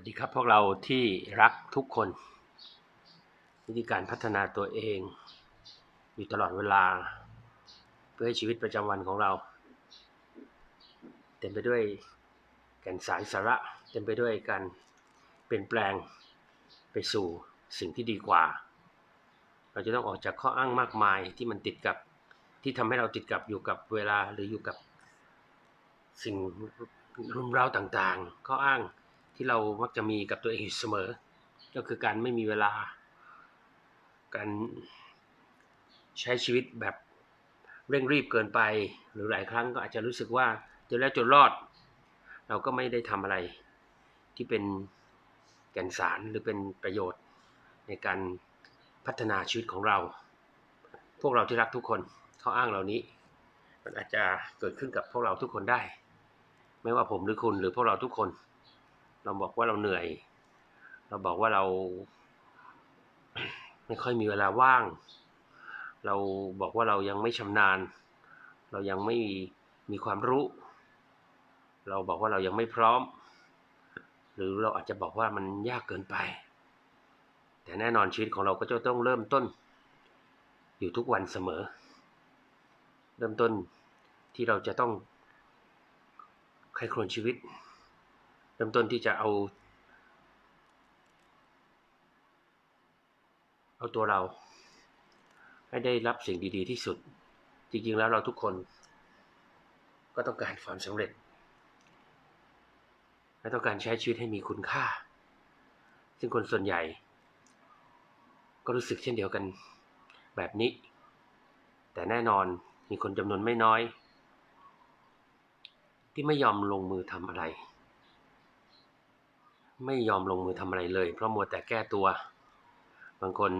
วัสดีครับพวกเราที่รักทุกคน วิธีการพัฒนาตัวเอง อยู่ตลอดเวลา เพื่อให้ชีวิตประจำวันของเรา เต็มไปด้วยแก่นสารสาระ เต็มไปด้วยการเปลี่ยนแปลงไปสู่สิ่งที่ดีกว่า เราจะต้องออกจากข้ออ้างมากมายที่มันติดกับที่ทำให้เราติดกับอยู่กับเวลาหรืออยู่กับสิ่งรุมเร้าต่างๆ ข้ออ้าง ที่เรามักจะมีกับตัวเองอยู่เสมอ ก็คือการไม่มีเวลา การใช้ชีวิตแบบเร่งรีบเกินไป หรือหลายครั้งก็อาจจะรู้สึกว่าจนแล้วจนรอด เราก็ไม่ได้ทำอะไร ที่เป็นแก่นสารหรือเป็นประโยชน์ในการพัฒนาชีวิตของเรา พวกเราที่รักทุกคนเขาอ้างเหล่านี้ มันอาจจะเกิดขึ้นกับพวกเราทุกคนได้ ไม่ว่าผมหรือคุณหรือพวกเราทุกคน เราบอกว่าเราเหนื่อย เราบอกว่าเรา ไม่ค่อยมีเวลาว่าง เราบอกว่าเรายังไม่ชำนาญ เรายังไม่มีความรู้ เราบอกว่าเรายังไม่พร้อม หรือเราอาจจะบอกว่ามันยากเกินไป แต่แน่นอนชีวิตของเราก็จะต้องเริ่มต้น อยู่ทุกวันเสมอ เริ่มต้นที่เราจะต้องใครครวญชีวิต เริ่มต้นที่จะเอา เอาตัวเรา ให้ได้รับสิ่งดี ๆ ที่สุด จริง ๆ แล้วเราทุกคน ก็ต้องการความสำเร็จ และต้องการใช้ชีวิตให้มีคุณค่า ซึ่งคนส่วนใหญ่ ก็รู้สึกเช่นเดียวกันแบบนี้ แต่แน่นอนมีคนจำนวนไม่น้อย ที่ไม่ยอมลงมือทำอะไร ไม่ยอมลงมือทำอะไรเลย เพราะมัวแต่แก้ตัว บางคน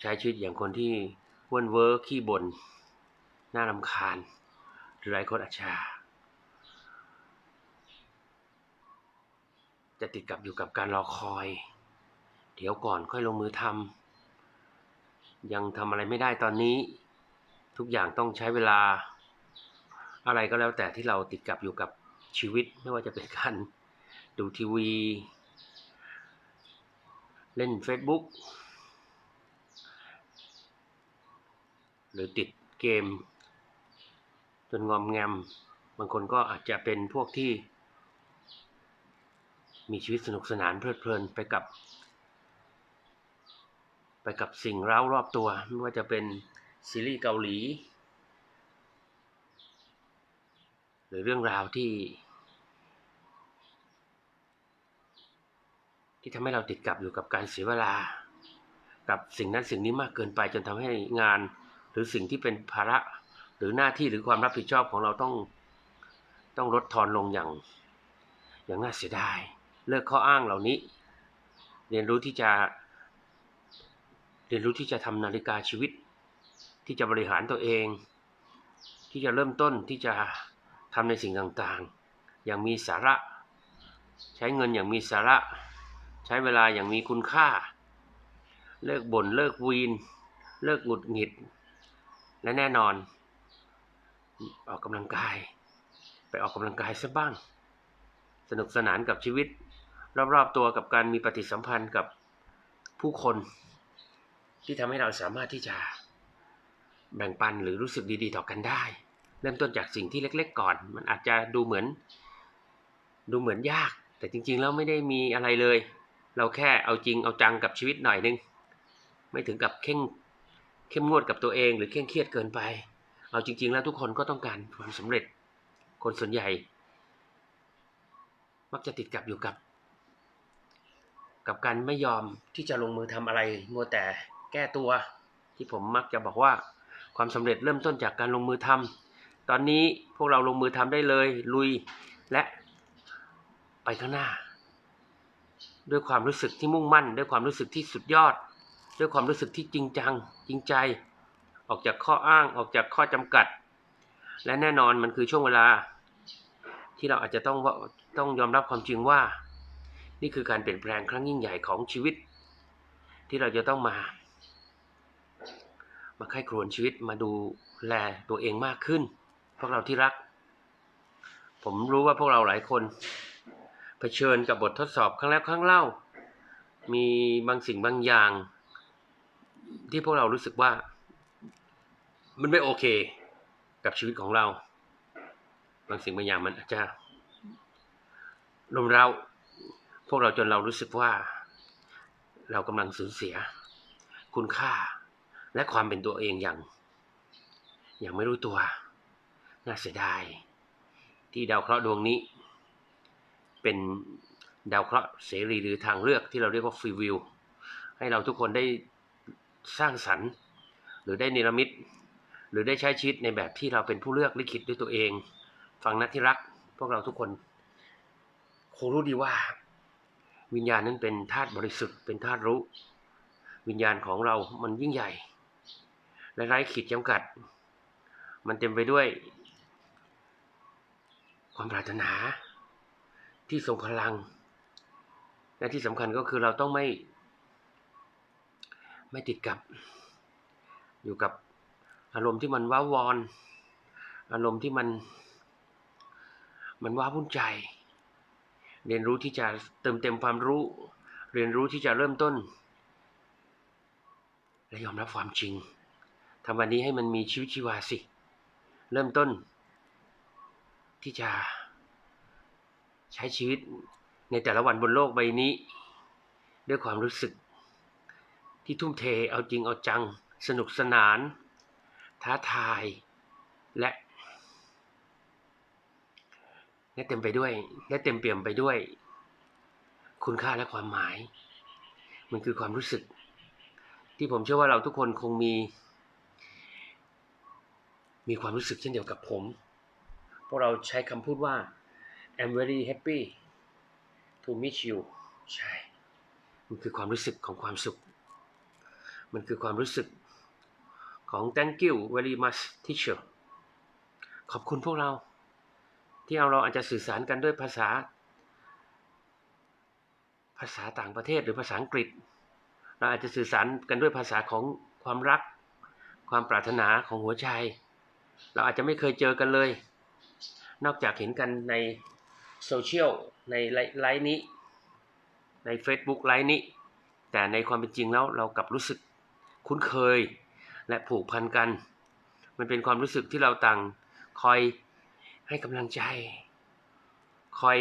ใช้ชีวิตอย่างคนที่ว้นเวอร์ขี้บน่นน่ารำคาญ หรือหลายคนอาจจะจะติดกับอยู่กับการรอคอย เดี๋ยวก่อนค่อยลงมือทำยังทำอะไรไม่ได้ตอนนี้ ทุกอย่างต้องใช้เวลา อะไรก็แล้วแต่ที่เราติดกับอยู่กับชีวิตไม่ว่าจะเป็นการ ดูทีวี เล่น Facebook หรือติดเกม จนงอมแงม บางคนก็อาจจะเป็นพวกที่ มีชีวิตสนุกสนานเพลิดเพลินไปกับ ไปกับสิ่งเร้ารอบตัว ไม่ว่าจะเป็นซีรีส์เกาหลี หรือเรื่องราวที่ ที่ทำให้เราติดกับอยู่กับการเสียเวลา กับสิ่งนั้นสิ่งนี้มากเกินไปจนทำให้งาน หรือสิ่งที่เป็นภาระหรือหน้าที่หรือความรับผิดชอบของเราต้องต้องลดทอนลงอย่าง อย่างน่าเสียดาย เลิกข้ออ้างเหล่านี้ เรียนรู้ที่จะ เรียนรู้ที่จะทำนาฬิกาชีวิต ที่จะบริหารตัวเอง ที่จะเริ่มต้นที่จะทำในสิ่งต่างๆ อย่างมีสาระ ใช้เงินอย่างมีสาระ ช้เวลาอย่างมีคุณค่า เลิกบ่นเลิกวีน เลิกหงุดหงิด และแน่นอน ออกกำลังกาย ไปออกกำลังกายซะบ้าง สนุกสนานกับชีวิต รอบๆตัวกับการมีปฏิสัมพันธ์กับผู้คน ที่ทำให้เราสามารถที่จะแบ่งปันหรือรู้สึกดีๆ ต่อกันได้ เริ่มต้นจากสิ่งที่เล็ก ๆ ก่อน มันอาจจะดูเหมือน ดูเหมือนยาก แต่จริง ๆ แล้วไม่ได้มีอะไรเลย เราแค่เอาจริงเอาจังกับชีวิตหน่อยนึง ไม่ถึงกับเข่งเข้มงวดกับตัวเองหรือเคร่งเครียดเกินไป เอาจริง ๆ แล้วทุกคนก็ต้องการความสำเร็จ คนส่วนใหญ่ มักจะติดกับอยู่กับ กับการไม่ยอมที่จะลงมือทำอะไรมัวแต่แก้ตัว ที่ผมมักจะบอกว่าความสำเร็จเริ่มต้นจากการลงมือทำตอนนี้พวกเราลงมือทำได้เลยลุยและไปข้างหน้า ด้วยความรู้สึกที่มุ่งมั่น ด้วยความรู้สึกที่สุดยอด ด้วยความรู้สึกที่จริงจัง จริงใจ ออกจากข้ออ้างออกจากข้อจำกัด และแน่นอนมันคือช่วงเวลา ที่เราอาจจะต้องต้องยอมรับความจริงว่า นี่คือการเปลี่ยนแปลงครั้งยิ่งใหญ่ของชีวิต ที่เราจะต้องมา มาไข้ครวนชีวิตมาดูแลตัวเองมากขึ้น พวกเราที่รัก ผมรู้ว่าพวกเราหลายคน เผชิญกับบททดสอบครั้งแล้วครั้งเล่า มีบางสิ่งบางอย่าง ที่พวกเรารู้สึกว่า มันไม่โอเค กับชีวิตของเรา บางสิ่งบางอย่างมันอาจจะลมเราพวกเราจนเรารู้สึกว่า เรากำลังสูญเสีย คุณค่า และความเป็นตัวเองอย่าง อย่างไม่รู้ตัว น่าเสียดาย ที่ดาวเคราะห์ดวงนี้ เป็นดาวเคราะห์เสรีหรือทางเลือกที่เราเรียกว่าฟรีวิวให้เราทุกคนได้สร้างสรรค์ หรือได้นิรมิต หรือได้ใช้ชีวิตในแบบที่เราเป็นผู้เลือกลิขิตด้วยตัวเอง ฟังนัดที่รัก พวกเราทุกคนคงรู้ดีว่า วิญญาณนั้นเป็นธาตุบริสุทธิ์เป็นธาตุรู้ วิญญาณของเรามันยิ่งใหญ่ และไร้ขีดจำกัด มันเต็มไปด้วย ความปรารถนา ที่ทรงพลังและที่สำคัญก็คือเราต้องไม่ ไม่ติดกับ อยู่กับอารมณ์ที่มันว้าวอน อารมณ์ที่มัน มันว้าวุ่นใจ เรียนรู้ที่จะเติมเต็มความรู้ เรียนรู้ที่จะเริ่มต้น และยอมรับความจริงทำวันนี้ให้มันมีชีวิตชีวาสิ เริ่มต้น ที่จะ ใช้ชีวิตในแต่ละวันบนโลกใบนี้ ด้วยความรู้สึกที่ทุ่มเทเอาจริงเอาจัง สนุกสนาน ท้าทาย และและเต็มไปด้วยและเต็มเปี่ยมไปด้วย คุณค่าและความหมาย มันคือความรู้สึก ที่ผมเชื่อว่าเราทุกคนคงมี มีความรู้สึกเช่นเดียวกับผม พวกเราใช้คำพูดว่า I'm very happy to meet you ใช่ มันคือความรู้สึกของความสุข มันคือความรู้สึกของ thank you very much teacher ขอบคุณพวกเรา ที่เอาเราอาจจะสื่อสารกันด้วยภาษา ภาษาต่างประเทศหรือภาษาอังกฤษ เราอาจจะสื่อสารกันด้วยภาษาของความรัก ความปรารถนาของหัวใจ เราอาจจะไม่เคยเจอกันเลย นอกจากเห็นกันใน โซเชียลในไลน์นี้ ใน Facebook ไลน์นี้ แต่ในความเป็นจริงแล้วเรากลับรู้สึกคุ้นเคยและผูกพันกัน มันเป็นความรู้สึกที่เราต่างคอยให้กำลังใจ คอย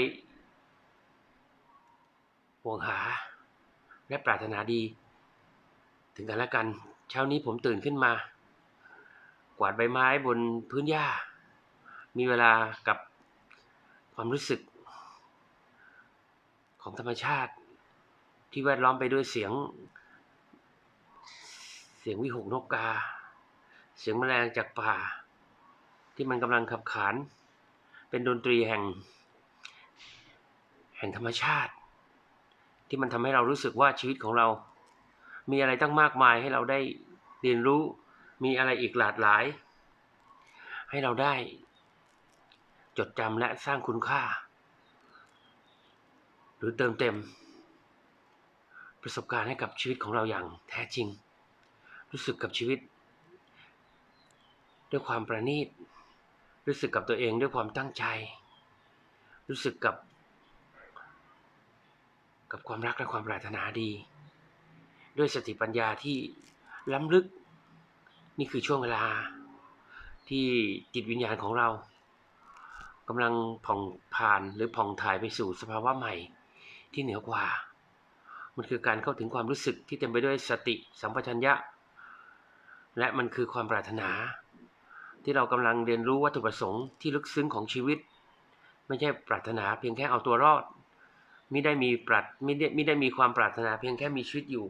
ห่วงหา และปรารถนาดี ถึงกันและกัน เช้านี้ผมตื่นขึ้นมา กวาดใบไม้บนพื้นหญ้า มีเวลากับ ความรู้สึก ของธรรมชาติ ที่แวดล้อมไปด้วยเสียง เสียงวิหกนกกา เสียงแมลงจากป่า ที่มันกำลังขับขาน เป็นดนตรีแห่ง แห่งธรรมชาติ ที่มันทำให้เรารู้สึกว่าชีวิตของเรา มีอะไรตั้งมากมายให้เราได้เรียนรู้มีอะไรอีกหลากหลาย ให้เราได้ จดจำและสร้างคุณค่า หรือเติมเต็ม ประสบการณ์ให้กับชีวิตของเราอย่างแท้จริง รู้สึกกับชีวิต ด้วยความประณีต รู้สึกกับตัวเองด้วยความตั้งใจ รู้สึกกับ กับความรักและความปรารถนาดี ด้วยสติปัญญาที่ล้ำลึก นี่คือช่วงเวลาที่จิตวิญญาณของเรา กำลังผ่องผ่านหรือผ่องถ่ายไปสู่สภาวะใหม่ที่เหนือกว่า มันคือการเข้าถึงความรู้สึกที่เต็มไปด้วยสติสัมปชัญญะ และมันคือความปรารถนา ที่เรากำลังเรียนรู้วัตถุประสงค์ที่ลึกซึ้งของชีวิต ไม่ใช่ปรารถนาเพียงแค่เอาตัวรอดมิได้มีปรัดมิได้มิได้มีความปรารถนาเพียงแค่มีชีวิตอยู่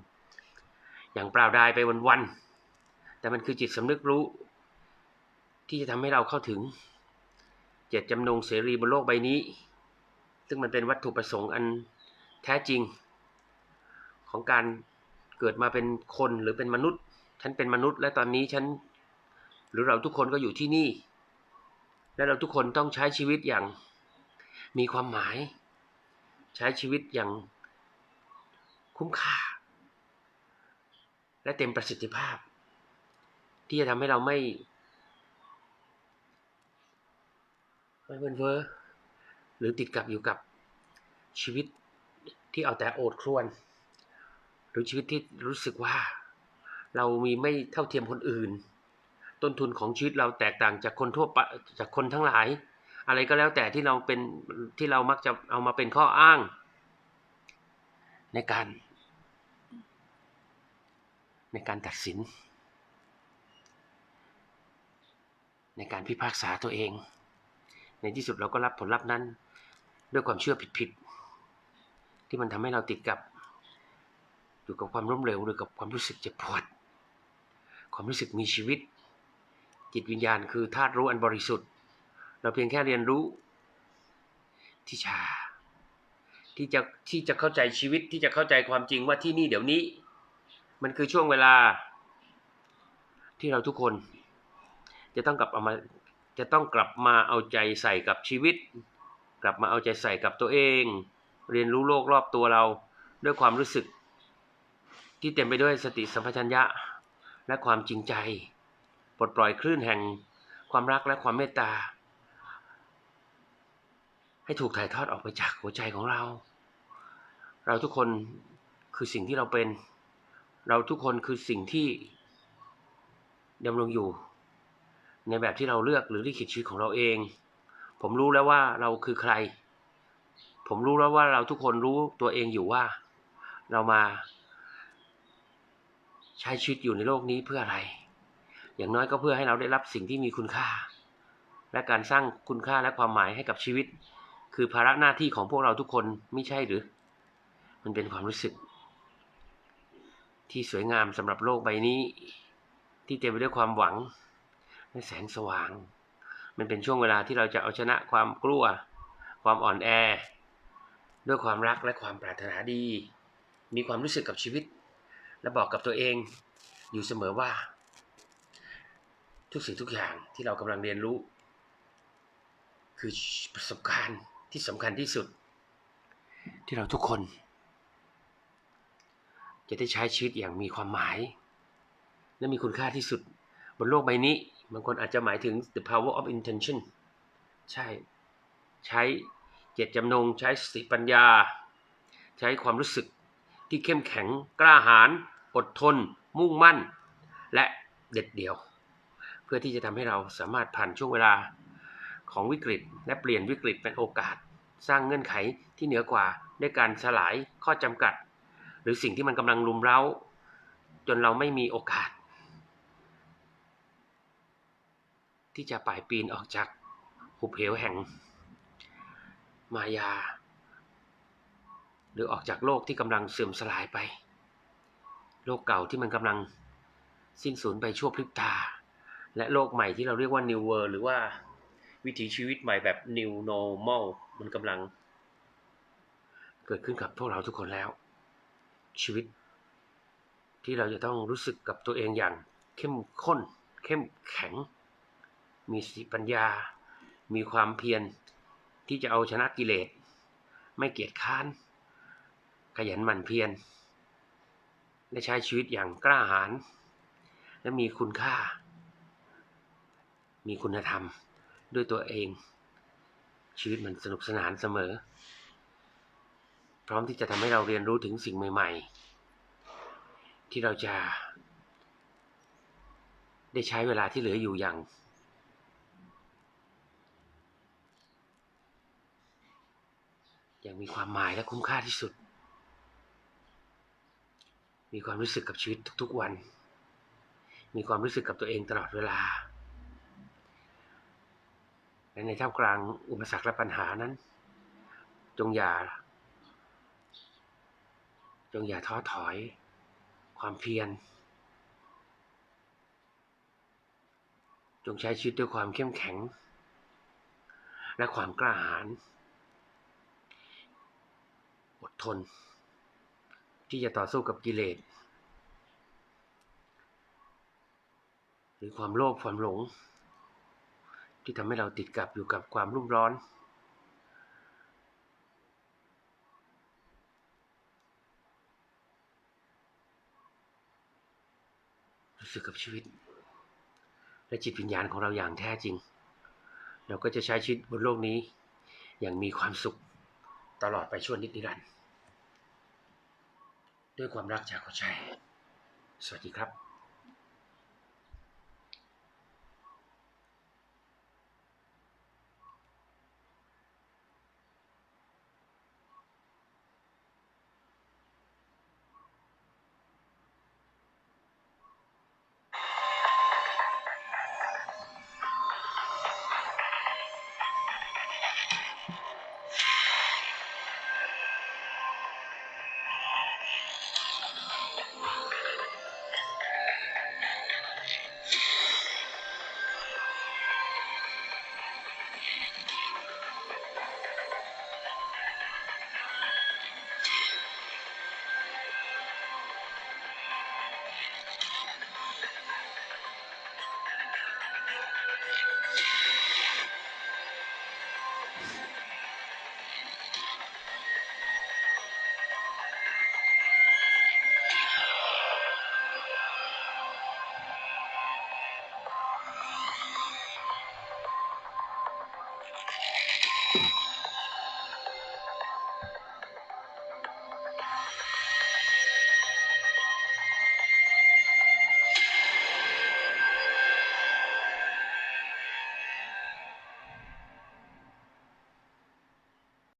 อย่างเปล่าดายไปวันๆแต่มันคือจิตสำนึกรู้ ที่จะทำให้เราเข้าถึง เจตจำนงเสรีบนโลกใบนี้ ซึ่งมันเป็นวัตถุประสงค์อันแท้จริง ของการเกิดมาเป็นคนหรือเป็นมนุษย์ ฉันเป็นมนุษย์ และตอนนี้ฉันหรือเราทุกคนก็อยู่ที่นี่ และเราทุกคนต้องใช้ชีวิตอย่างมีความหมาย ใช้ชีวิตอย่างคุ้มค่า และเต็มประสิทธิภาพ ที่จะทำให้เราไม่ ไม่เวินเฟ้อหรือติดกับอยู่กับชีวิตที่เอาแต่โอดครวญหรือชีวิตที่รู้สึกว่า เรามีไม่เท่าเทียมคนอื่น ต้นทุนของชีวิตเราแตกต่างจากคนทั่วไปจากคนทั้งหลาย อะไรก็แล้วแต่ที่เราเป็นที่เรามักจะเอามาเป็นข้ออ้าง ในการ ในการตัดสิน ในการพิพากษาตัวเอง ในที่สุดเราก็รับผลลัพธ์นั้น ด้วยความเชื่อผิดๆที่มันทำให้เราติดกับอยู่กับความล้มเหลวหรือกับความรู้สึกเจ็บปวด ความรู้สึกมีชีวิต จิตวิญญาณคือธาตุรู้อันบริสุทธิ์ เราเพียงแค่เรียนรู้ ที่ชา ที่จะที่จะเข้าใจชีวิตที่จะเข้าใจความจริงว่าที่นี่เดี๋ยวนี้ มันคือช่วงเวลาที่เราทุกคน จะต้องกลับเอามา จะต้องกลับมาเอาใจใส่กับชีวิต กลับมาเอาใจใส่กับตัวเอง เรียนรู้โลกรอบตัวเราด้วยความรู้สึก ที่เต็มไปด้วยสติสัมปชัญญะ และความจริงใจ ปลดปล่อยคลื่นแห่งความรักและความเมตตา ให้ถูกถ่ายทอดออกไปจากหัวใจของเรา เราทุกคนคือสิ่งที่เราเป็น เราทุกคนคือสิ่งที่ดำรงอยู่ ในแบบที่เราเลือกหรือลิขิตชีวิตของเราเอง ผมรู้แล้วว่าเราคือใคร ผมรู้แล้วว่าเราทุกคนรู้ตัวเองอยู่ว่า เรามา ใช้ชีวิตอยู่ในโลกนี้เพื่ออะไร อย่างน้อยก็เพื่อให้เราได้รับสิ่งที่มีคุณค่า และการสร้างคุณค่าและความหมายให้กับชีวิต คือภาระหน้าที่ของพวกเราทุกคนไม่ใช่หรือ มันเป็นความรู้สึก ที่สวยงามสำหรับโลกใบนี้ ที่เต็มไปด้วยความหวัง และแสงสว่าง มันเป็นช่วงเวลาที่เราจะเอาชนะความกลัว ความอ่อนแอ ด้วยความรักและความปรารถนาดี มีความรู้สึกกับชีวิต และบอกกับตัวเอง อยู่เสมอว่า ทุกสิ่งทุกอย่างที่เรากำลังเรียนรู้ คือประสบการณ์ที่สำคัญที่สุด ที่เราทุกคน จะได้ใช้ชีวิตอย่างมีความหมาย และมีคุณค่าที่สุดบนโลกใบนี้ บางคนอาจจะหมายถึง the power of intention ใช่ ใช้เจตจำนง ใช้สติปัญญา ใช้ความรู้สึกที่เข้มแข็งกล้าหาญอดทน มุ่งมั่น และเด็ดเดี่ยว เพื่อที่จะทำให้เราสามารถผ่านช่วงเวลาของวิกฤต และเปลี่ยนวิกฤตเป็นโอกาส สร้างเงื่อนไขที่เหนือกว่าด้วยการสลายข้อจำกัด หรือสิ่งที่มันกำลังรุมเร้า จนเราไม่มีโอกาส ที่จะป่ายปีนออกจากหุบเหวแห่งมายา หรือออกจากโลกที่กำลังเสื่อมสลายไป โลกเก่าที่มันกำลังสิ้นสูญไปชั่วพริบตา และโลกใหม่ที่เราเรียกว่า New World หรือว่าวิถีชีวิตใหม่แบบ New Normal มันกำลัง เกิดขึ้นกับพวกเราทุกคนแล้ว ชีวิต ที่เราจะต้องรู้สึกกับตัวเองอย่างเข้มข้น เข้มแข็ง มีสติปัญญา มีความเพียรที่จะเอาชนะกิเลส ไม่เกียจค้าน ขยันหมั่นเพียรและใช้ชีวิตอย่างกล้าหาญและมีคุณค่า มีคุณธรรมด้วยตัวเอง ชีวิตมันสนุกสนานเสมอ พร้อมที่จะทำให้เราเรียนรู้ถึงสิ่งใหม่ ๆ ที่เราจะได้ใช้เวลาที่เหลืออยู่อย่าง อย่างมีความหมายและคุ้มค่าที่สุด มีความรู้สึกกับชีวิตทุกๆวัน มีความรู้สึกกับตัวเองตลอดเวลา และในท่ามกลางอุปสรรคและปัญหานั้น จงอย่า จงอย่าท้อถอย ความเพียร จงใช้ชีวิตด้วยความเข้มแข็ง และความกล้าหาญ อดทน ที่จะต่อสู้กับกิเลส หรือความโลภความหลง ที่ทำให้เราติดกับอยู่กับความรุ่มร้อน รู้สึกกับชีวิต และจิตวิญญาณของเราอย่างแท้จริง เราก็จะใช้ชีวิตบนโลกนี้อย่างมีความสุข ตลอดไปชั่วนิดนิรันด์ด้วยความรักจากหัวใจ สวัสดีครับ